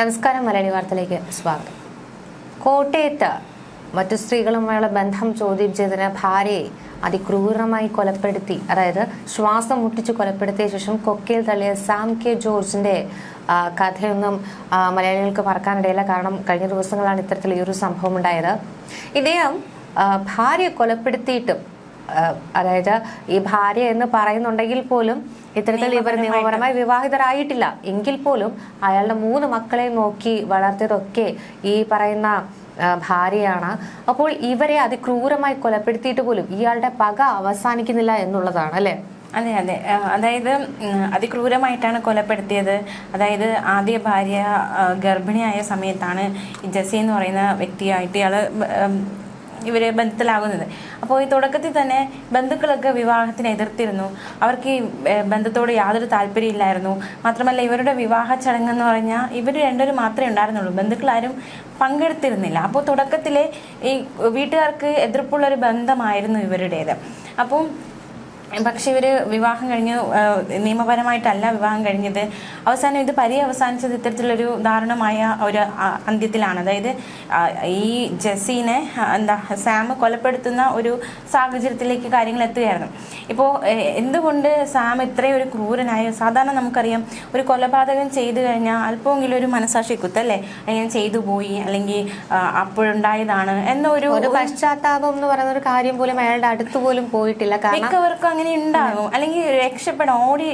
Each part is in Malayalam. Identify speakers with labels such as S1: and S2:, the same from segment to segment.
S1: നമസ്കാരം മലയാളി വാർത്തയിലേക്ക് സ്വാഗതം. കോട്ടയത്ത് മറ്റു സ്ത്രീകളുമായുള്ള ബന്ധം ചോദ്യം ചെയ്തതിന് ഭാര്യയെ അതിക്രൂരമായി കൊലപ്പെടുത്തി അതായത് ശ്വാസം മുട്ടിച്ച് കൊലപ്പെടുത്തിയ ശേഷം കൊക്കയിൽ തള്ളിയ സാം കെ ജോർജിന്റെ കഥയൊന്നും മലയാളികൾക്ക് മറക്കാനിടയില്ല. കാരണം കഴിഞ്ഞ ദിവസങ്ങളാണ് ഇത്തരത്തിൽ ഈ ഒരു സംഭവം ഉണ്ടായത് ഇദ്ദേഹം ഭാര്യയെ കൊലപ്പെടുത്തിയിട്ടും അതായത് ഈ ഭാര്യ എന്ന് പറയുന്നുണ്ടെങ്കിൽ പോലും ഇത്തരത്തിൽ ഇവർ നിയമപരമായി വിവാഹിതരായിട്ടില്ല. എങ്കിൽ പോലും അയാളുടെ മൂന്ന് മക്കളെ നോക്കി വളർത്തിയതൊക്കെ ഈ പറയുന്ന ഭാര്യയാണ്. അപ്പോൾ ഇവരെ അതിക്രൂരമായി കൊലപ്പെടുത്തിയിട്ട് പോലും ഇയാളുടെ പക അവസാനിക്കുന്നില്ല എന്നുള്ളതാണ് അല്ലെ?
S2: അതെ അതെ. അതായത് അതിക്രൂരമായിട്ടാണ് കൊലപ്പെടുത്തിയത്. അതായത് ആദ്യ ഭാര്യ ഗർഭിണിയായ സമയത്താണ് ജസി എന്ന് പറയുന്ന വ്യക്തിയായിട്ട് ഇയാൾ ഇവർ ബന്ധത്തിലാകുന്നത്. അപ്പോൾ ഈ തുടക്കത്തിൽ തന്നെ ബന്ധുക്കളൊക്കെ വിവാഹത്തിന് എതിർത്തിരുന്നു. അവർക്ക് ഈ ബന്ധത്തോട് യാതൊരു താല്പര്യമില്ലായിരുന്നു. മാത്രമല്ല ഇവരുടെ വിവാഹ ചടങ്ങെന്ന് പറഞ്ഞാൽ ഇവർ രണ്ടുപേരും മാത്രമേ ഉണ്ടായിരുന്നുള്ളൂ. ബന്ധുക്കളാരും പങ്കെടുത്തിരുന്നില്ല. അപ്പോൾ തുടക്കത്തിലെ ഈ വീട്ടുകാർക്ക് എതിർപ്പുള്ള ഒരു ബന്ധമായിരുന്നു ഇവരുടേത്. അപ്പം പക്ഷെ ഇവർ വിവാഹം കഴിഞ്ഞ് നിയമപരമായിട്ടല്ല വിവാഹം കഴിഞ്ഞത്. അവസാനം ഇത് പര്യവസാനിച്ചത് ഇത്തരത്തിലൊരു ദാരുണമായ ഒരു അന്ത്യത്തിലാണ്. അതായത് ഈ ജസീനെ എന്താ സാം കൊലപ്പെടുത്തുന്ന ഒരു സാഹചര്യത്തിലേക്ക് കാര്യങ്ങൾ എത്തുകയായിരുന്നു. ഇപ്പോൾ എന്തുകൊണ്ട് സാം ഇത്രയും ഒരു ക്രൂരനായ സാധാരണ നമുക്കറിയാം ഒരു കൊലപാതകം ചെയ്തു കഴിഞ്ഞാൽ അല്പമെങ്കിലും ഒരു മനസാക്ഷി കുത്തല്ലേ? അങ്ങനെ ചെയ്തു പോയി? അല്ലെങ്കിൽ അപ്പോഴുണ്ടായതാണ് എന്നൊരു
S1: ഒരു പശ്ചാത്താപം എന്ന് പറയുന്ന ഒരു കാര്യം പോലും അയാളുടെ അടുത്ത് പോലും പോയിട്ടില്ല. കാരണം
S2: അങ്ങനെ ഉണ്ടാകും. അല്ലെങ്കിൽ രക്ഷപ്പെടാൻ ഓടി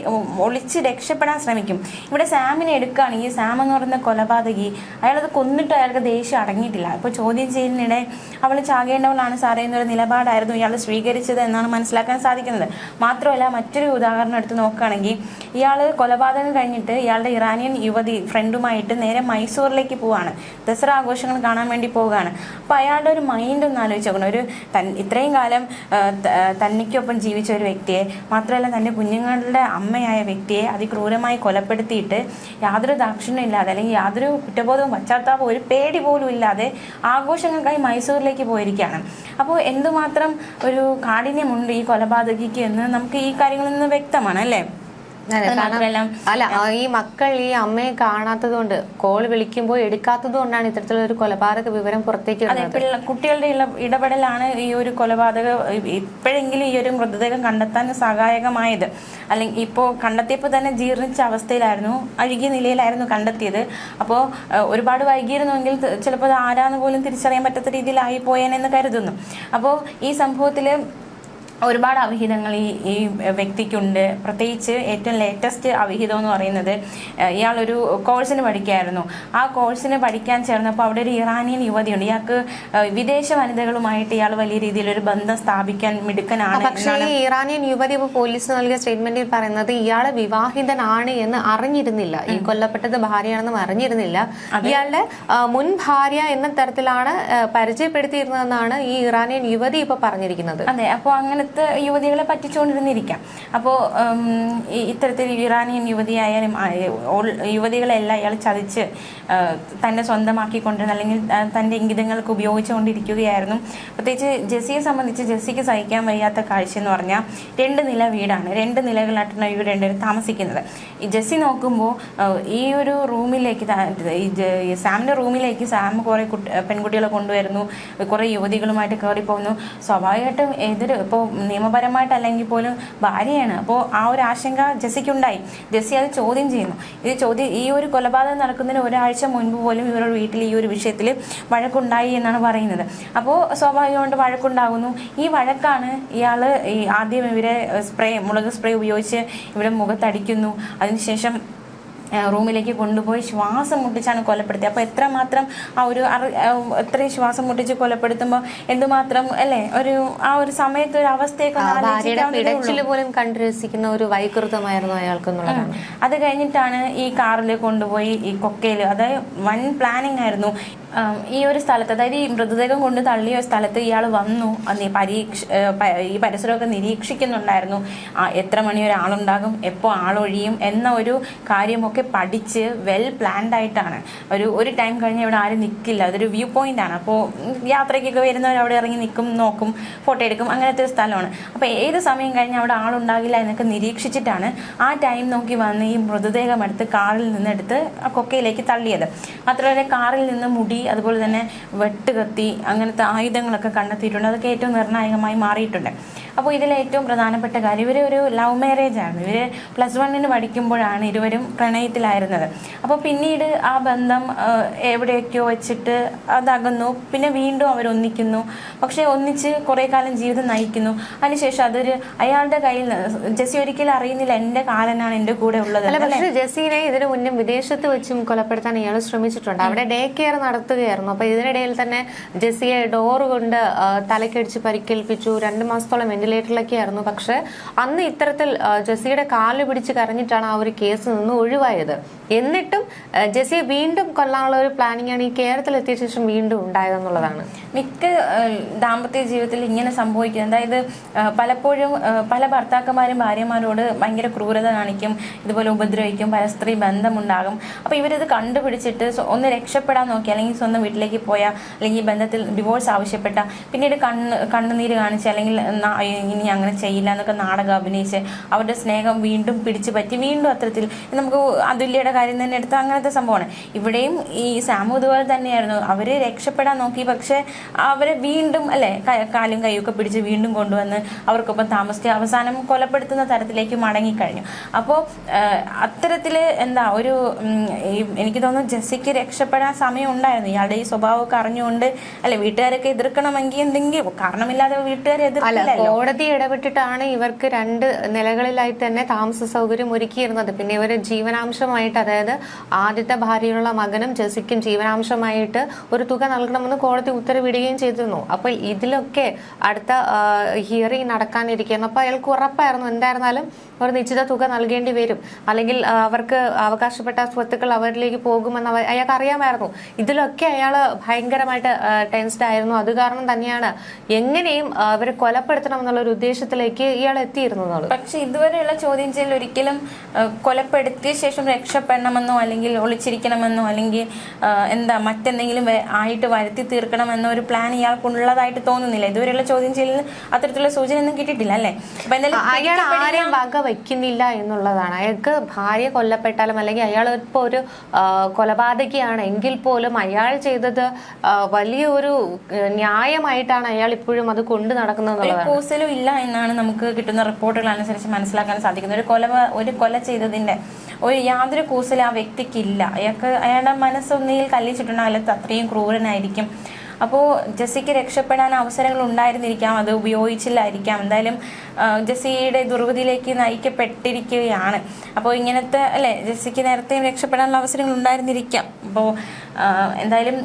S2: ഒളിച്ച് രക്ഷപ്പെടാൻ ശ്രമിക്കും. ഇവിടെ സാമിനെ എടുക്കുകയാണെങ്കിൽ സാം എന്ന് പറയുന്ന കൊലപാതകി അയാളത് കൊന്നിട്ട് അയാൾക്ക് ദേഷ്യം അടങ്ങിയിട്ടില്ല. ഇപ്പോൾ ചോദ്യം ചെയ്യുന്നതിനിടെ അവൾ ചാകേണ്ടവളാണ് സാറേ എന്നൊരു നിലപാടായിരുന്നു ഇയാൾ സ്വീകരിച്ചത് എന്നാണ് മനസ്സിലാക്കാൻ സാധിക്കുന്നത്. മാത്രമല്ല മറ്റൊരു ഉദാഹരണം എടുത്ത് നോക്കുകയാണെങ്കിൽ ഇയാൾ കൊലപാതകം കഴിഞ്ഞിട്ട് ഇയാളുടെ ഇറാനിയൻ യുവതി ഫ്രണ്ടുമായിട്ട് നേരെ മൈസൂറിലേക്ക് പോവാണ്. ദസറ ആഘോഷങ്ങൾ കാണാൻ വേണ്ടി പോവുകയാണ്. അപ്പോൾ അയാളുടെ ഒരു മൈൻഡ് ഒന്ന് ആലോചിച്ച് നോക്കണം. ഒരു തൻ ഇത്രയും കാലം തന്നിക്കൊപ്പം ജീവിച്ച ഒരു വ്യക്തിയെ മാത്രമല്ല തന്റെ കുഞ്ഞുങ്ങളുടെ അമ്മയായ വ്യക്തിയെ അതിക്രൂരമായി കൊലപ്പെടുത്തിയിട്ട് യാതൊരു ദാക്ഷിണ്യം ഇല്ലാതെ അല്ലെങ്കിൽ യാതൊരു കുറ്റബോധവും പശ്ചാത്താപവും ഒരു പേടി പോലും ഇല്ലാതെ ആഘോഷങ്ങൾക്കായി മൈസൂരിലേക്ക് പോയിരിക്കുകയാണ്. അപ്പോൾ എന്തുമാത്രം ഒരു കാഠിന്യമുണ്ട് ഈ കൊലപാതകിക്ക് എന്ന് നമുക്ക് ഈ കാര്യങ്ങളിൽ നിന്ന് വ്യക്തമാണ് അല്ലേ?
S1: അല്ല ഈ മക്കൾ ഈ അമ്മയെ കാണാത്തത് കൊണ്ട് കോൾ വിളിക്കുമ്പോൾ എടുക്കാത്തത് കൊണ്ടാണ് ഇത്തരത്തിലുള്ള ഒരു കൊലപാതക വിവരം പുറത്തേക്ക്
S2: കുട്ടികളുടെ ഇടപെടലാണ് ഈ ഒരു കൊലപാതക ഇപ്പോഴെങ്കിലും ഈ ഒരു മൃതദേഹം കണ്ടെത്താൻ സഹായകമായത്. അല്ലെങ്കിൽ ഇപ്പോൾ കണ്ടെത്തിയപ്പോൾ തന്നെ ജീർണിച്ച അവസ്ഥയിലായിരുന്നു അഴുകിയ നിലയിലായിരുന്നു കണ്ടെത്തിയത്. അപ്പോൾ ഒരുപാട് വൈകിയിരുന്നുവെങ്കിൽ ചിലപ്പോൾ അത് ആരാന്ന് പോലും തിരിച്ചറിയാൻ പറ്റാത്ത രീതിയിലായി പോയേനെന്ന് കരുതുന്നു. അപ്പോൾ ഈ സംഭവത്തിൽ ഒരുപാട് അവിഹിതങ്ങൾ ഈ ഈ വ്യക്തിക്കുണ്ട്. പ്രത്യേകിച്ച് ഏറ്റവും ലേറ്റസ്റ്റ് അവിഹിതം എന്ന് പറയുന്നത് ഇയാളൊരു കോഴ്സിന് പഠിക്കുകയായിരുന്നു. ആ കോഴ്സിന് പഠിക്കാൻ ചേർന്നപ്പോൾ അവിടെ ഒരു ഇറാനിയൻ യുവതിയുണ്ട്. ഇയാൾക്ക് വിദേശ വനിതകളുമായിട്ട് ഇയാൾ വലിയ രീതിയിൽ ഒരു ബന്ധം സ്ഥാപിക്കാൻ മിടുക്കനാണ്
S1: പക്ഷേ ഈ ഇറാനിയൻ യുവതി ഇപ്പോൾ പോലീസ് നൽകിയ സ്റ്റേറ്റ്മെന്റിൽ പറയുന്നത് ഇയാളെ വിവാഹിതനാണ് എന്ന് അറിഞ്ഞിരുന്നില്ല. ഈ കൊല്ലപ്പെട്ടത് ഭാര്യയാണെന്നും അറിഞ്ഞിരുന്നില്ല. ഇയാളുടെ മുൻ ഭാര്യ എന്ന തരത്തിലാണ് പരിചയപ്പെടുത്തിയിരുന്നതെന്നാണ് ഈ ഇറാനിയൻ യുവതി ഇപ്പൊ പറഞ്ഞിരിക്കുന്നത്.
S2: അതെ. അപ്പോൾ അങ്ങനത്തെ യുവതികളെ പറ്റിച്ചുകൊണ്ടിരുന്നിരിക്കാം. അപ്പോൾ ഇത്തരത്തിൽ ഇറാനിയൻ യുവതിയായാലും യുവതികളെല്ലാം അയാൾ ചതിച്ച് തന്നെ സ്വന്തമാക്കിക്കൊണ്ടിരുന്ന അല്ലെങ്കിൽ തന്റെ ഇംഗിതങ്ങൾക്ക് ഉപയോഗിച്ചുകൊണ്ടിരിക്കുകയായിരുന്നു. പ്രത്യേകിച്ച് ജെസ്സിയെ സംബന്ധിച്ച് ജെസ്സിക്ക് സഹിക്കാൻ വയ്യാത്ത കാഴ്ച എന്ന് പറഞ്ഞാൽ രണ്ട് നില വീടാണ്. രണ്ട് നിലകളായിട്ടാണ് ഇവർ രണ്ടുപേരും താമസിക്കുന്നത്. ഈ ജെസ്സി നോക്കുമ്പോൾ ഈ ഒരു റൂമിലേക്ക് സാമിന്റെ റൂമിലേക്ക് സാം കുറേ കുട്ടി പെൺകുട്ടികളെ കൊണ്ടുവരുന്നു കുറേ യുവതികളുമായിട്ട് കയറി പോകുന്നു സ്വാഭാവികമായിട്ടും എതിർ ഇപ്പോൾ നിയമപരമായിട്ടല്ലെങ്കിൽ പോലും ഭാര്യയാണ്. അപ്പോൾ ആ ഒരു ആശങ്ക ജെസ്സിക്കുണ്ടായി. ജെസ്സി അത് ചോദ്യം ചെയ്യുന്നു. ഇത് ചോദ്യം ഈ ഒരു കൊലപാതകം നടക്കുന്നതിന് ഒരാഴ്ച മുൻപ് പോലും ഇവരുടെ വീട്ടിൽ ഈ ഒരു വിഷയത്തിൽ വഴക്കുണ്ടായി എന്നാണ് പറയുന്നത്. അപ്പോൾ സ്വാഭാവികമായിട്ട് വഴക്കുണ്ടാകുന്നു. ഈ വഴക്കാണ് ഇയാൾ ആദ്യം ഇവരെ സ്പ്രേ മുളക് സ്പ്രേ ഉപയോഗിച്ച് ഇവിടെ മുഖത്തടിക്കുന്നു. അതിനുശേഷം റൂമിലേക്ക് കൊണ്ടുപോയി ശ്വാസം മുട്ടിച്ചാണ് കൊലപ്പെടുത്തിയത്. അപ്പോൾ എത്രമാത്രം ആ ഒരു എത്രയും ശ്വാസം മുട്ടിച്ച് കൊലപ്പെടുത്തുമ്പോൾ എന്തുമാത്രം അല്ലേ? ഒരു ആ ഒരു സമയത്ത് ഒരു അവസ്ഥയൊക്കെ.
S1: പോലും കണ്ടുരസിക്കുന്ന ഒരു വൈകൃതമായിരുന്നു അയാൾക്ക്
S2: അത് കഴിഞ്ഞിട്ടാണ് ഈ കാറിൽ കൊണ്ടുപോയി ഈ കൊക്കയിൽ അതായത് വൺ പ്ലാനിങ് ആയിരുന്നു. ഈ ഒരു സ്ഥലത്ത് അതായത് ഈ മൃതദേഹം കൊണ്ട് തള്ളിയ സ്ഥലത്ത് ഇയാൾ വന്നു. അന്ന് പരീക്ഷ ഈ പരിസരമൊക്കെ നിരീക്ഷിക്കുന്നുണ്ടായിരുന്നു. എത്ര മണി ഒരാളുണ്ടാകും എപ്പോൾ ആളൊഴിയും എന്ന ഒരു കാര്യമൊക്കെ പഠിച്ച് വെൽ പ്ലാൻഡ് ആയിട്ടാണ്. ഒരു ഒരു ടൈം കഴിഞ്ഞ് ഇവിടെ ആരും നിൽക്കില്ല അതൊരു വ്യൂ പോയിന്റ് ആണ്. അപ്പോൾ യാത്രയ്ക്കൊക്കെ വരുന്നവർ അവിടെ ഇറങ്ങി നിൽക്കും നോക്കും ഫോട്ടോ എടുക്കും അങ്ങനത്തെ ഒരു സ്ഥലമാണ്. അപ്പോൾ ഏത് സമയം കഴിഞ്ഞ് അവിടെ ആളുണ്ടാകില്ല എന്നൊക്കെ നിരീക്ഷിച്ചിട്ടാണ് ആ ടൈം നോക്കി വന്ന് ഈ മൃതദേഹം എടുത്ത് കാറിൽ നിന്ന് എടുത്ത് ആ കൊക്കയിലേക്ക് തള്ളിയത്. മാത്രമല്ല കാറിൽ നിന്ന് മുടി അതുപോലെ തന്നെ വെട്ടുകത്തി അങ്ങനത്തെ ആയുധങ്ങളൊക്കെ കണ്ടെത്തിയിട്ടുണ്ട്. അതൊക്കെ ഏറ്റവും നിർണായകമായി മാറിയിട്ടുണ്ട്. അപ്പോൾ ഇതിൽ ഏറ്റവും പ്രധാനപ്പെട്ട കാര്യം ഇവർ ഒരു ലവ് മാരേജ് ആണ്. ഇവർ പ്ലസ് വണ്ണിന് പഠിക്കുമ്പോഴാണ് ഇരുവരും പ്രണയത്തിലായിരുന്നത്. അപ്പോൾ പിന്നീട് ആ ബന്ധം എവിടെയൊക്കെയോ വെച്ചിട്ട് അതകുന്നു. പിന്നെ വീണ്ടും അവർ ഒന്നിക്കുന്നു പക്ഷേ ഒന്നിച്ച് കുറേ കാലം ജീവിതം നയിക്കുന്നു. അതിനുശേഷം അതൊരു അയാളുടെ കയ്യിൽ ജെസ്സി ഒരിക്കലും അറിയുന്നില്ല എന്റെ കാലനാണ് എന്റെ കൂടെ ഉള്ളത്
S1: പക്ഷെ ജസീനെ ഇതിനു മുന്നേ വിദേശത്ത് വെച്ചും കൊലപ്പെടുത്താൻ ഇയാൾ ശ്രമിച്ചിട്ടുണ്ട്. അവിടെ ഡേ കെയർ നടത്തുകയായിരുന്നു. അപ്പോൾ ഇതിനിടയിൽ തന്നെ ജെസ്സിയെ ഡോറ് കൊണ്ട് തലക്കടിച്ച് പരിക്കേൽപ്പിച്ചു. രണ്ട് മാസത്തോളം വെന്റിലേറ്ററിലൊക്കെ ആയിരുന്നു പക്ഷെ അന്ന് ഇത്തരത്തിൽ ജെസ്സിയുടെ കാൽ പിടിച്ച് കരഞ്ഞിട്ടാണ് ആ ഒരു കേസ് നിന്ന് ഒഴിവായത്. എന്നിട്ടും ജെസ്സിയെ വീണ്ടും കൊല്ലാനുള്ള ഒരു പ്ലാനിങ് ആണ് ഈ കേരളത്തിൽ എത്തിയ ശേഷം വീണ്ടും ഉണ്ടായതെന്നുള്ളതാണ്.
S2: മിക്ക ദാമ്പത്യ ജീവിതത്തിൽ ഇങ്ങനെ സംഭവിക്കുന്നത്. അതായത് പലപ്പോഴും പല ഭർത്താക്കന്മാരും ഭാര്യമാരോട് ഭയങ്കര ക്രൂരത കാണിക്കും ഇതുപോലെ ഉപദ്രവിക്കും പരസ്ത്രീ ബന്ധമുണ്ടാകും. അപ്പോൾ ഇവരിത് കണ്ടുപിടിച്ചിട്ട് ഒന്ന് രക്ഷപ്പെടാൻ നോക്കി അല്ലെങ്കിൽ സ്വന്തം വീട്ടിലേക്ക് പോയാൽ അല്ലെങ്കിൽ ബന്ധത്തിൽ ഡിവോഴ്സ് ആവശ്യപ്പെട്ട പിന്നീട് കണ്ണ് കണ്ണുനീര് കാണിച്ച് അല്ലെങ്കിൽ ഇനി അങ്ങനെ ചെയ്യില്ല എന്നൊക്കെ നാടകം അഭിനയിച്ച് അവരുടെ സ്നേഹം വീണ്ടും പിടിച്ചു പറ്റി വീണ്ടും അത്തരത്തിൽ നമുക്ക് അതുല്യയുടെ കാര്യം തന്നെ എടുത്ത അങ്ങനത്തെ സംഭവമാണ്. ഇവിടെയും ഈ സാമു ഇതുപോലെ തന്നെയായിരുന്നു. അവർ രക്ഷപ്പെടാൻ നോക്കി. പക്ഷേ അവരെ വീണ്ടും അല്ലെ കാലും കൈയൊക്കെ പിടിച്ച് വീണ്ടും കൊണ്ടുവന്ന് അവർക്കൊപ്പം താമസിച്ച് അവസാനം കൊലപ്പെടുത്തുന്ന തരത്തിലേക്ക് മടങ്ങിക്കഴിഞ്ഞു. അപ്പോൾ അത്തരത്തിൽ എന്താ ഒരു എനിക്ക് തോന്നുന്നു ജെസ്സിക്ക് രക്ഷപ്പെടാൻ സമയം ഉണ്ടായിരുന്നു. ഇയാളുടെ ഈ സ്വഭാവമൊക്കെ അറിഞ്ഞുകൊണ്ട് അല്ലെ വീട്ടുകാരൊക്കെ എതിർക്കണമെങ്കിൽ എന്തെങ്കിലും കാരണമില്ലാതെ വീട്ടുകാരെ
S1: എതിർക്കില്ല
S2: എതിർക്കില്ലല്ലോ.
S1: കോടതി ഇടപെട്ടിട്ടാണ് ഇവർക്ക് രണ്ട് നിലകളിലായി തന്നെ താമസ സൗകര്യം ഒരുക്കിയിരുന്നത്. പിന്നെ ഇവർ ജീവനാംശമായിട്ട് അതായത് ആദ്യത്തെ ഭാര്യയുള്ള മകനും ജെസിക്കും ജീവനാംശമായിട്ട് ഒരു തുക നൽകണമെന്ന് കോടതി ഉത്തരവിടുകയും ചെയ്തിരുന്നു. അപ്പോൾ ഇതിലൊക്കെ അടുത്ത ഹിയറിംഗ് നടക്കാനിരിക്കുന്നു അപ്പോൾ അയാൾക്ക് ഉറപ്പായിരുന്നു എന്തായിരുന്നാലും ഒരു നിശ്ചിത തുക നൽകേണ്ടി വരും. അല്ലെങ്കിൽ അവർക്ക് അവകാശപ്പെട്ട സ്വത്തുക്കൾ അവരിലേക്ക് പോകുമെന്ന് അയാൾക്ക് അറിയാമായിരുന്നു. ഇതിലൊക്കെ അയാൾ ഭയങ്കരമായിട്ട് ടെൻസ്ഡ് ആയിരുന്നു. അത് കാരണം തന്നെയാണ് എങ്ങനെയും അവരെ കൊലപ്പെടുത്തണം എന്നുള്ള ഒരു ഉദ്ദേശത്തിലേക്ക് ഇയാൾ എത്തിയിരുന്നത്
S2: പക്ഷെ ഇതുവരെയുള്ള ചോദ്യം ചെയ്യൽ ഒരിക്കലും കൊലപ്പെടുത്തിയ ശേഷം രക്ഷപ്പെടണമെന്നോ അല്ലെങ്കിൽ ഒളിച്ചിരിക്കണമെന്നോ അല്ലെങ്കിൽ എന്താ മറ്റെന്തെങ്കിലും ആയിട്ട് വരുത്തി തീർക്കണമെന്നോ ഒരു പ്ലാൻ ഇയാൾക്കുള്ളതായിട്ട് തോന്നുന്നില്ല. ഇതുവരെയുള്ള ചോദ്യം ചെയ്യലിൽ അത്തരത്തിലുള്ള സൂചന ഒന്നും കിട്ടിയിട്ടില്ല അല്ലേ? അപ്പൊ എന്തായാലും
S1: അയാൾ ആരെയും വക വയ്ക്കുന്നില്ല എന്നുള്ളതാണ്. അയാൾക്ക് ഭാര്യ കൊല്ലപ്പെട്ടാലും അല്ലെങ്കിൽ അയാൾ ഇപ്പോൾ ഒരു കൊലപാതകയാണ് എങ്കിൽ പോലും അയാൾ ചെയ്തത് വലിയൊരു ന്യായമായിട്ടാണ് അയാൾ ഇപ്പോഴും അത് കൊണ്ടു നടക്കുന്നത്
S2: കൂസലും ഇല്ല എന്നാണ് നമുക്ക് കിട്ടുന്ന റിപ്പോർട്ടുകൾ അനുസരിച്ച് മനസ്സിലാക്കാൻ സാധിക്കുന്നത്. ഒരു കൊല ഒരു കൊല ചെയ്തതിന്റെ ഒരു യാതൊരു കൂസലും ആ വ്യക്തിക്കില്ല. അയാൾക്ക് അയാളുടെ മനസ്സൊന്നിൽ കല്ലിച്ചിട്ടുണ്ടെങ്കിൽ അയാൾ അത്രയും ക്രൂരനായിരിക്കും. അപ്പോൾ ജെസ്സിക്ക് രക്ഷപ്പെടാൻ അവസരങ്ങൾ ഉണ്ടായിരുന്നിരിക്കാം. അത് ഉപയോഗിച്ചില്ലായിരിക്കാം. എന്തായാലും ജെസ്സിയുടെ ദുർവിധിയിലേക്ക് നയിക്കപ്പെട്ടിരിക്കുകയാണ്. അപ്പോൾ ഇങ്ങനത്തെ അല്ലേ ജെസ്സിക്ക് നേരത്തെയും രക്ഷപ്പെടാനുള്ള അവസരങ്ങൾ ഉണ്ടായിരുന്നിരിക്കാം. അപ്പോൾ എന്തായാലും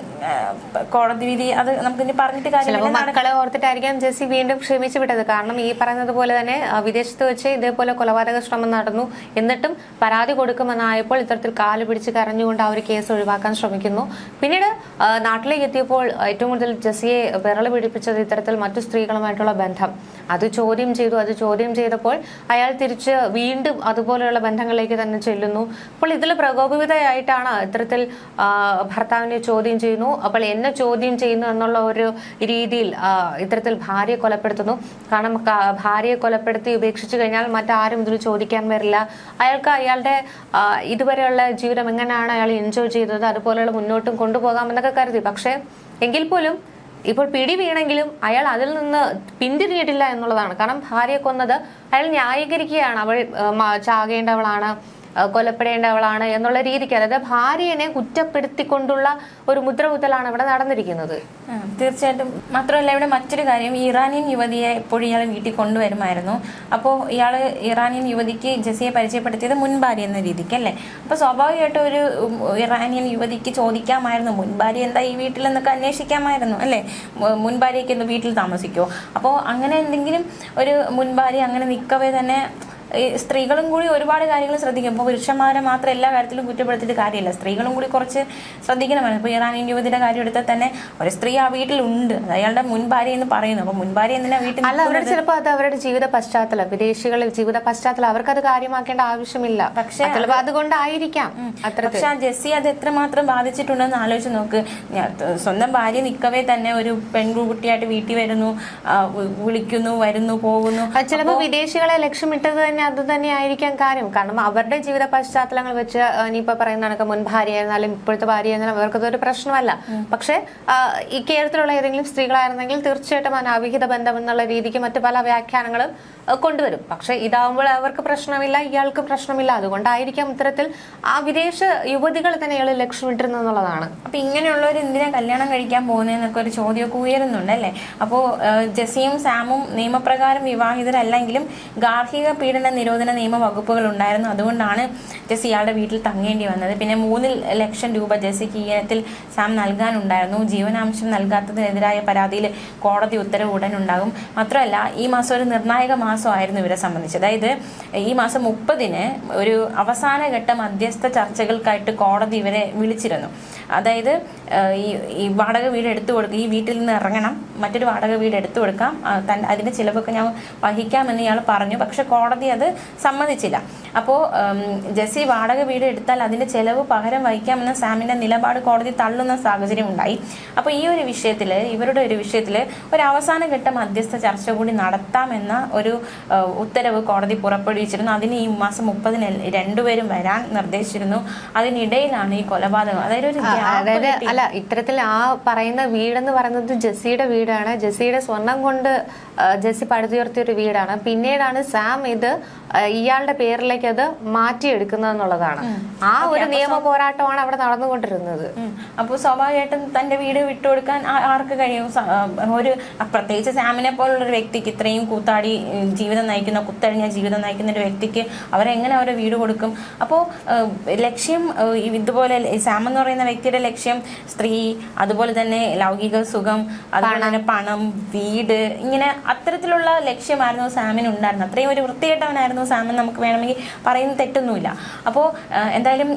S2: കോടതി വിധി അത് നമുക്ക് ഇനി
S1: പറഞ്ഞിട്ട്
S2: കാര്യമില്ല.
S1: മക്കളെ ഓർത്തിട്ടായിരിക്കാം ജെസ്സി വീണ്ടും ക്ഷമിച്ചു വിട്ടത്. കാരണം ഈ പറയുന്നത് പോലെ തന്നെ വിദേശത്ത് വെച്ച് ഇതേപോലെ കൊലപാതക ശ്രമം നടന്നു. എന്നിട്ടും പരാതി കൊടുക്കുമെന്നായപ്പോൾ ഇത്തരത്തിൽ കാൽ പിടിച്ച് കരഞ്ഞുകൊണ്ട് ആ ഒരു കേസ് ഒഴിവാക്കാൻ ശ്രമിക്കുന്നു. പിന്നീട് നാട്ടിലേക്ക് എത്തിയപ്പോൾ ഏറ്റവും കൂടുതൽ ജെസ്സിയെ വിരൾ പിടിപ്പിച്ചത് ഇത്തരത്തിൽ മറ്റു സ്ത്രീകളുമായിട്ടുള്ള ബന്ധം. അത് ചോദ്യം ചെയ്തു അത് ചോദ്യം ചെയ്തപ്പോൾ അയാൾ തിരിച്ച് വീണ്ടും അതുപോലെയുള്ള ബന്ധങ്ങളിലേക്ക് തന്നെ ചെല്ലുന്നു. അപ്പോൾ ഇതിൽ പ്രകോപിതയായിട്ടാണ് ഇത്തരത്തിൽ ഭർത്താവിനെ ചോദ്യം ചെയ്യുന്നു. അപ്പോൾ എന്നെ ചോദ്യം ചെയ്യുന്നു എന്നുള്ള ഒരു രീതിയിൽ ഇത്തരത്തിൽ ഭാര്യയെ കൊലപ്പെടുത്തുന്നു. കാരണം ഭാര്യയെ കൊലപ്പെടുത്തി ഉപേക്ഷിച്ചു കഴിഞ്ഞാൽ മറ്റാരും ഇതിൽ ചോദിക്കാൻ വരില്ല. അയാൾക്ക് അയാളുടെ ഇതുവരെയുള്ള ജീവിതം എങ്ങനെയാണ് അയാൾ എൻജോയ് ചെയ്തത്? അതുപോലെയുള്ള മുന്നോട്ടും കൊണ്ടുപോകാമെന്നൊക്കെ കരുതി. പക്ഷേ എങ്കിൽ പോലും ഇപ്പോൾ പിടി വീണെങ്കിലും അയാൾ അതിൽ നിന്ന് പിന്തിരിഞ്ഞിട്ടില്ല എന്നുള്ളതാണ്. കാരണം ഭാര്യ കൊന്നത് അയാൾ ന്യായീകരിക്കുകയാണ്. അവൾ ചാകേണ്ടവളാണ്. കൊലപ്പെടേണ്ടവളാണ് എന്നുള്ള രീതിക്ക് അതായത് ഭാര്യനെ കുറ്റപ്പെടുത്തിക്കൊണ്ടുള്ള ഒരു മുദ്രകുത്തലാണ് ഇവിടെ നടന്നിരിക്കുന്നത്.
S2: തീർച്ചയായിട്ടും. മാത്രമല്ല ഇവിടെ മറ്റൊരു കാര്യം ഇറാനിയൻ യുവതിയെ എപ്പോഴും ഇയാൾ വീട്ടിൽ കൊണ്ടുവരുമായിരുന്നു. അപ്പോൾ ഇയാൾ ഇറാനിയൻ യുവതിക്ക് ജസിയെ പരിചയപ്പെടുത്തിയത് മുൻഭാര്യ എന്ന രീതിക്ക് അല്ലേ? അപ്പോൾ സ്വാഭാവികമായിട്ടും ഒരു ഇറാനിയൻ യുവതിക്ക് ചോദിക്കാമായിരുന്നു മുൻഭാര്യ എന്താ ഈ വീട്ടിൽ എന്നൊക്കെ അന്വേഷിക്കാമായിരുന്നു അല്ലേ? മുൻഭാര്യയ്ക്ക് എന്ത് വീട്ടിൽ താമസിക്കുമോ അപ്പോൾ അങ്ങനെ എന്തെങ്കിലും ഒരു മുൻഭാര്യ അങ്ങനെ നിൽക്കവേ തന്നെ ഈ സ്ത്രീകളും കൂടി ഒരുപാട് കാര്യങ്ങൾ ശ്രദ്ധിക്കും. ഇപ്പോൾ പുരുഷന്മാരെ മാത്രം എല്ലാ കാര്യത്തിലും കുറ്റപ്പെടുത്തിയിട്ട് കാര്യമില്ല. സ്ത്രീകളും കൂടി കുറച്ച് ശ്രദ്ധിക്കണമല്ലോ. ഇപ്പോൾ ഇറാനിയൻ യുവതിയുടെ കാര്യം എടുത്താൽ തന്നെ ഒരു സ്ത്രീ ആ വീട്ടിലുണ്ട്. അത് അയാളുടെ മുൻഭാര്യ എന്ന് പറയുന്നു. അപ്പോൾ മുൻഭാര്യ എന്തിനാ വീട്ടിൽ
S1: അല്ല അവരുടെ ചിലപ്പോൾ അത് അവരുടെ ജീവിത പശ്ചാത്തലം. വിദേശികളിൽ ജീവിത പശ്ചാത്തലം അവർക്കത് കാര്യമാക്കേണ്ട ആവശ്യമില്ല.
S2: പക്ഷേ
S1: ചിലപ്പോൾ അതുകൊണ്ടായിരിക്കാം
S2: പക്ഷെ ആ ജെസ്സി അത് എത്രമാത്രം ബാധിച്ചിട്ടുണ്ടെന്ന് ആലോചിച്ച് നോക്ക്. സ്വന്തം ഭാര്യ നിൽക്കവേ തന്നെ ഒരു പെൺകുട്ടിയായിട്ട് വീട്ടിൽ വരുന്നു വിളിക്കുന്നു വരുന്നു പോകുന്നു.
S1: ചിലപ്പോൾ വിദേശികളെ ലക്ഷ്യമിട്ടത് തന്നെ അത് തന്നെ ആയിരിക്കാം കാര്യം. കാരണം അവരുടെ ജീവിത പശ്ചാത്തലങ്ങൾ വെച്ച് ഇനിയിപ്പോ പറയുന്ന കണക്ക് മുൻ ഭാര്യ ആയിരുന്നാലും ഇപ്പോഴത്തെ ഭാര്യ ആയിരുന്നാലും അവർക്കതൊരു പ്രശ്നമല്ല. പക്ഷെ ഈ കേരളത്തിലുള്ള ഏതെങ്കിലും സ്ത്രീകളായിരുന്നെങ്കിൽ തീർച്ചയായിട്ടും അനാവിഹിത ബന്ധം എന്നുള്ള രീതിക്ക് മറ്റു പല വ്യാഖ്യാനങ്ങളും കൊണ്ടുവരും. പക്ഷെ ഇതാവുമ്പോൾ അവർക്ക് പ്രശ്നമില്ല ഇയാൾക്ക് പ്രശ്നമില്ല. അതുകൊണ്ടായിരിക്കാം ഇത്തരത്തിൽ ആ വിദേശ യുവതികൾ തന്നെ ഇയാൾ ലക്ഷ്യമിട്ടിരുന്നത് എന്നുള്ളതാണ്.
S2: അപ്പൊ ഇങ്ങനെയുള്ളവർ എന്തിനാ കല്യാണം കഴിക്കാൻ പോകുന്നതെന്നൊക്കെ ഒരു ചോദ്യമൊക്കെ ഉയരുന്നുണ്ട് അല്ലേ? അപ്പോൾ ജസിയും സാമും നിയമപ്രകാരം വിവാഹിതരല്ലെങ്കിലും ഗാർഹിക പീഡന നിരോധന നിയമ വകുപ്പുകൾ ഉണ്ടായിരുന്നു. അതുകൊണ്ടാണ് ജെസ്സി ഇയാളുടെ വീട്ടിൽ തങ്ങേണ്ടി വന്നത്. പിന്നെ മൂന്ന് ലക്ഷം രൂപ ജെസ്സിക്ക് ഈ ഇനത്തിൽ സാം നൽകാനുണ്ടായിരുന്നു. ജീവനാംശം നൽകാത്തതിനെതിരായ പരാതിയിൽ കോടതി ഉത്തരവ് ഉടൻ ഉണ്ടാകും. മാത്രമല്ല ഈ മാസം ഒരു നിർണായക മാസമായിരുന്നു ഇവരെ സംബന്ധിച്ച്. അതായത് ഈ മാസം മുപ്പതിന് ഒരു അവസാനഘട്ട മധ്യസ്ഥ ചർച്ചകൾക്കായിട്ട് കോടതി ഇവരെ വിളിച്ചിരുന്നു. അതായത് ഈ വാടക വീട് എടുത്തു കൊടുക്കുക ഈ വീട്ടിൽ നിന്ന് ഇറങ്ങണം മറ്റൊരു വാടക വീട് എടുത്തു കൊടുക്കാം. അതിന്റെ ചിലവൊക്കെ ഞാൻ വഹിക്കാമെന്ന് ഇയാൾ പറഞ്ഞു. പക്ഷെ കോടതി അത് സമ്മതിച്ചില്ല. അപ്പോൾ ജെസ്സി വാടക വീട് എടുത്താൽ അതിന്റെ ചെലവ് പകരം വഹിക്കാമെന്ന സാമിന്റെ നിലപാട് കോടതി തള്ളുന്ന സാഹചര്യം ഉണ്ടായി. അപ്പോൾ ഈ ഒരു വിഷയത്തിൽ ഇവരുടെ ഒരു വിഷയത്തിൽ ഒരു അവസാന ഘട്ട മധ്യസ്ഥ ചർച്ച കൂടി നടത്താമെന്ന ഒരു ഉത്തരവ് കോടതി പുറപ്പെടുവിച്ചിരുന്നു. അതിന് ഈ മാസം മുപ്പതിന് രണ്ടുപേരും വരാൻ നിർദ്ദേശിച്ചിരുന്നു. അതിനിടയിലാണ് ഈ കൊലപാതകം. അതായത് ഒരു
S1: അതായത് അല്ല ഇത്തരത്തിൽ ആ പറയുന്ന വീടെന്ന് പറയുന്നത് ജെസ്സിയുടെ വീടാണ്. ജെസ്സിയുടെ സ്വർണം കൊണ്ട് ജെസ്സി പടുത്തുയർത്തിയ ഒരു വീടാണ്. പിന്നീടാണ് സാം ഇത് ഇയാളുടെ പേരിലേക്ക് അത് മാറ്റിയെടുക്കുന്നത് എന്നുള്ളതാണ്. ആ ഒരു നിയമ പോരാട്ടമാണ് അവിടെ നടന്നുകൊണ്ടിരുന്നത്.
S2: അപ്പൊ അപ്പോൾ സ്വാഭാവികമായിട്ടും തന്റെ വീട് വിട്ടുകൊടുക്കാൻ ആർക്ക് കഴിയും? ഒരു പ്രത്യേകിച്ച് സാമിനെ പോലുള്ള ഒരു വ്യക്തിക്ക് ഇത്രയും കൂത്താടി ജീവിതം നയിക്കുന്ന കുത്തഴിഞ്ഞ ജീവിതം നയിക്കുന്ന ഒരു വ്യക്തിക്ക് അവരെങ്ങനെ അവരെ വീട് കൊടുക്കും? അപ്പോൾ ലക്ഷ്യം ഇതുപോലെ സാം എന്ന് പറയുന്ന വ്യക്തിയുടെ ലക്ഷ്യം സ്ത്രീ അതുപോലെ തന്നെ ലൗകിക സുഖം അതുപോലെ തന്നെ പണം വീട് ഇങ്ങനെ അത്തരത്തിലുള്ള ലക്ഷ്യമായിരുന്നു സാമിന് ഉണ്ടായിരുന്നത് അത്രയും ഒരു വൃത്തികെട്ടവനായിരുന്നു സാമൻ നമുക്ക് വേണമെങ്കിൽ പറയുന്ന തെറ്റൊന്നുമില്ല. അപ്പോൾ എന്തായാലും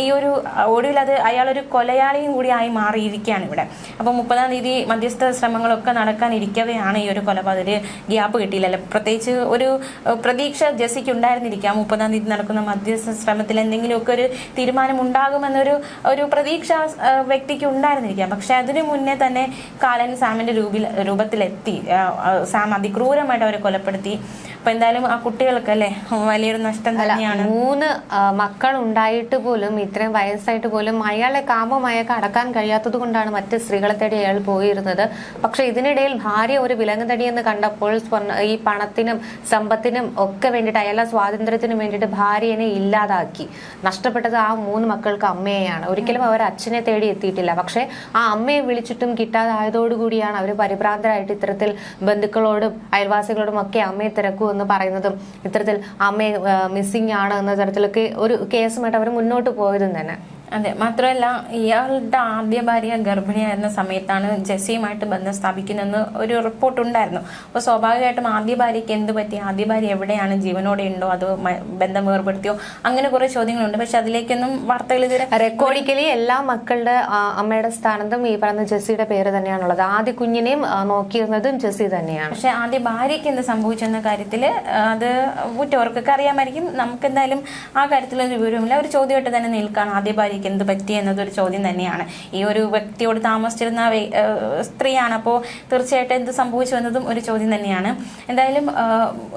S2: ഈ ഒരു ഒടുവിൽ അത് അയാളൊരു കൊലയാളിയും കൂടി ആയി മാറിയിരിക്കുകയാണ് ഇവിടെ. അപ്പോൾ മുപ്പതാം തീയതി മധ്യസ്ഥ ശ്രമങ്ങളൊക്കെ നടക്കാനിരിക്കവെയാണ് ഈ ഒരു കൊലപാതക ഗ്യാപ്പ് കിട്ടിയില്ലല്ലോ പ്രത്യേകിച്ച് ഒരു പ്രതീക്ഷ ജസിക്ക് ഉണ്ടായിരുന്നിരിക്കാം. മുപ്പതാം തീയതി നടക്കുന്ന മധ്യസ്ഥ ശ്രമത്തിൽ എന്തെങ്കിലുമൊക്കെ ഒരു തീരുമാനം ഉണ്ടാകുമെന്നൊരു ഒരു പ്രതീക്ഷ വ്യക്തിക്ക് ഉണ്ടായിരുന്നിരിക്കാം. പക്ഷെ അതിനു മുന്നേ തന്നെ കാലൻ സാമിന്റെ രൂപിൽ രൂപത്തിലെത്തി. സാം അതിക്രൂരമായിട്ട് അവരെ കൊലപ്പെടുത്തി. അപ്പൊ എന്തായാലും ആ കുട്ടികൾക്ക് അല്ലേ? വലിയൊരു നഷ്ടം തന്നെയാണ്.
S1: മൂന്ന് മക്കൾ ഉണ്ടായിട്ട് പോലും ഇത്രയും വയസ്സായിട്ട് പോലും അയാളെ കാമമയൊക്കെ അടക്കാൻ കഴിയാത്തത് കൊണ്ടാണ് മറ്റ് സ്ത്രീകളെ തേടി അയാൾ പോയിരുന്നത്. പക്ഷെ ഇതിനിടയിൽ ഭാര്യ ഒരു വിലങ്ങുതടി എന്ന് കണ്ടപ്പോൾ ഈ പണത്തിനും സമ്പത്തിനും ഒക്കെ വേണ്ടിയിട്ട് അയാളെ സ്വാതന്ത്ര്യത്തിനും വേണ്ടിയിട്ട് ഭാര്യനെ ഇല്ലാതാക്കി. നഷ്ടപ്പെട്ടത് ആ മൂന്ന് മക്കൾക്ക് അമ്മയെയാണ്. ഒരിക്കലും അവർ അച്ഛനെ തേടി എത്തിയിട്ടില്ല. പക്ഷെ ആ അമ്മയെ വിളിച്ചിട്ടും കിട്ടാതായതോടുകൂടിയാണ് അവർ പരിഭ്രാന്തരായിട്ട് ഇത്തരത്തിൽ ബന്ധുക്കളോടും അയൽവാസികളോടും ഒക്കെ അമ്മയെ തിരക്കൂ എന്ന് പറയുന്നതും ഇത്തരത്തിൽ അമ്മയെ മിസ്സിംഗ് ആണ് എന്ന തരത്തിലൊക്കെ ഒരു കേസുമായിട്ട് അവർ മുന്നോട്ട് പോയതും തന്നെ.
S2: അതെ മാത്രമല്ല ഇയാളുടെ ആദ്യ ഭാര്യ ഗർഭിണിയായിരുന്ന സമയത്താണ് ജെസ്സിയുമായിട്ട് ബന്ധം സ്ഥാപിക്കുന്നതെന്ന് ഒരു റിപ്പോർട്ട് ഉണ്ടായിരുന്നു. അപ്പോൾ സ്വാഭാവികമായിട്ടും ആദ്യ ഭാര്യയ്ക്ക് എന്ത് പറ്റി? ആദ്യ ഭാര്യ എവിടെയാണ്? ജീവനോടെ ഉണ്ടോ? അത് ബന്ധം വേർപെടുത്തിയോ? അങ്ങനെ കുറെ ചോദ്യങ്ങളുണ്ട്. പക്ഷെ അതിലേക്കൊന്നും വാർത്തകൾ ഇതുവരെ
S1: റെക്കോർഡിക്കലി എല്ലാ മക്കളുടെ അമ്മയുടെ സ്ഥാനത്തും ഈ പറയുന്ന ജെസ്സിയുടെ പേര് തന്നെയാണുള്ളത്. ആദ്യ കുഞ്ഞിനെയും നോക്കിയിരുന്നതും ജെസ്സി തന്നെയാണ്.
S2: പക്ഷെ ആദ്യ ഭാര്യയ്ക്ക് എന്ത് സംഭവിച്ചെന്ന കാര്യത്തിൽ അത് ഉറ്റവർക്കൊക്കെ അറിയാമായിരിക്കും. നമുക്ക് എന്തായാലും ആ കാര്യത്തിലൊരു വിവരമില്ല ഒരു ചോദ്യമായിട്ട് തന്നെ നിൽക്കുകയാണ് ആദ്യ ഭാര്യയ്ക്ക് എന്ത് പറ്റി എന്നതൊരു ചോദ്യം തന്നെയാണ്. ഈ ഒരു വ്യക്തിയോട് താമസിച്ചിരുന്ന സ്ത്രീയാണ്. അപ്പോൾ തീർച്ചയായിട്ടും എന്ത് സംഭവിച്ചു എന്നതും ഒരു ചോദ്യം തന്നെയാണ്. എന്തായാലും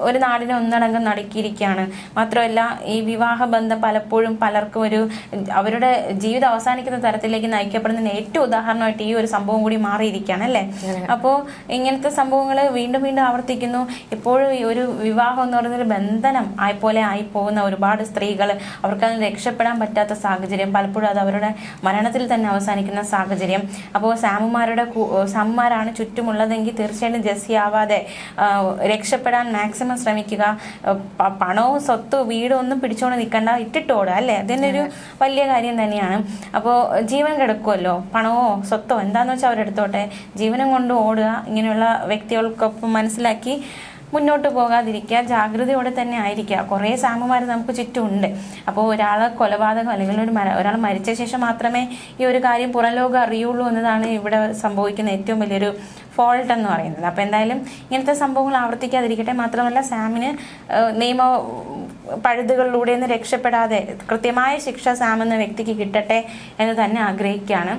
S2: ഒരു നാടിനെ ഒന്നടങ്കം നടുക്കിയിരിക്കുകയാണ്. മാത്രമല്ല ഈ വിവാഹ ബന്ധം പലപ്പോഴും പലർക്കും ഒരു അവരുടെ ജീവിതം അവസാനിക്കുന്ന തരത്തിലേക്ക് നയിക്കപ്പെടുന്നതിന് ഏറ്റവും ഉദാഹരണമായിട്ട് ഈ ഒരു സംഭവം കൂടി മാറിയിരിക്കുകയാണ് അല്ലേ? അപ്പോൾ ഇങ്ങനത്തെ സംഭവങ്ങൾ വീണ്ടും വീണ്ടും ആവർത്തിക്കുന്നു. ഇപ്പോഴും ഈ ഒരു വിവാഹം എന്ന് പറയുന്ന ഒരു ബന്ധനം ആയിപ്പോലെ ആയി പോകുന്ന ഒരുപാട് സ്ത്രീകൾ അവർക്ക് അതിന് രക്ഷപ്പെടാൻ പറ്റാത്ത സാഹചര്യം പലപ്പോഴും അത് അവരുടെ മരണത്തിൽ തന്നെ അവസാനിക്കുന്ന സാഹചര്യം. അപ്പോൾ സാമുമാരുടെ സാമുമാരാണ് ചുറ്റുമുള്ളതെങ്കിൽ തീർച്ചയായിട്ടും ജെസ്സി ആവാതെ രക്ഷപ്പെടാൻ മാക്സിമം ശ്രമിക്കുക. പണവും സ്വത്തും വീടും ഒന്നും പിടിച്ചുകൊണ്ട് നിൽക്കണ്ട ഇട്ടിട്ടോടുക അല്ലേ? അതിന്റെ ഒരു വലിയ കാര്യം തന്നെയാണ്. അപ്പോൾ ജീവൻ കിടക്കുമല്ലോ പണമോ സ്വത്തോ? എന്താണെന്ന് വെച്ചാൽ അവരെടുത്തോട്ടെ? ജീവനം കൊണ്ട് ഓടുക ഇങ്ങനെയുള്ള വ്യക്തികൾക്കൊപ്പം മനസ്സിലാക്കി മുന്നോട്ട് പോകാതിരിക്കുക ജാഗ്രതയോടെ തന്നെ ആയിരിക്കുക. കുറേ സാമുമാർ നമുക്ക് ചുറ്റുമുണ്ട്. അപ്പോൾ ഒരാളെ കൊലപാതകം അല്ലെങ്കിൽ ഒരു ഒരാൾ മരിച്ച ശേഷം മാത്രമേ ഈ ഒരു കാര്യം പുറം ലോകം അറിയുള്ളൂ എന്നതാണ് ഇവിടെ സംഭവിക്കുന്ന ഏറ്റവും വലിയൊരു ഫോൾട്ട് എന്ന് പറയുന്നത്. അപ്പോൾ എന്തായാലും ഇങ്ങനത്തെ സംഭവങ്ങൾ ആവർത്തിക്കാതിരിക്കട്ടെ. മാത്രമല്ല സാമിന് നിയമ പഴുതുകളിലൂടെ നിന്ന് രക്ഷപ്പെടാതെ കൃത്യമായ ശിക്ഷ സാം എന്ന വ്യക്തിക്ക് കിട്ടട്ടെ എന്ന് തന്നെ ആഗ്രഹിക്കുകയാണ്.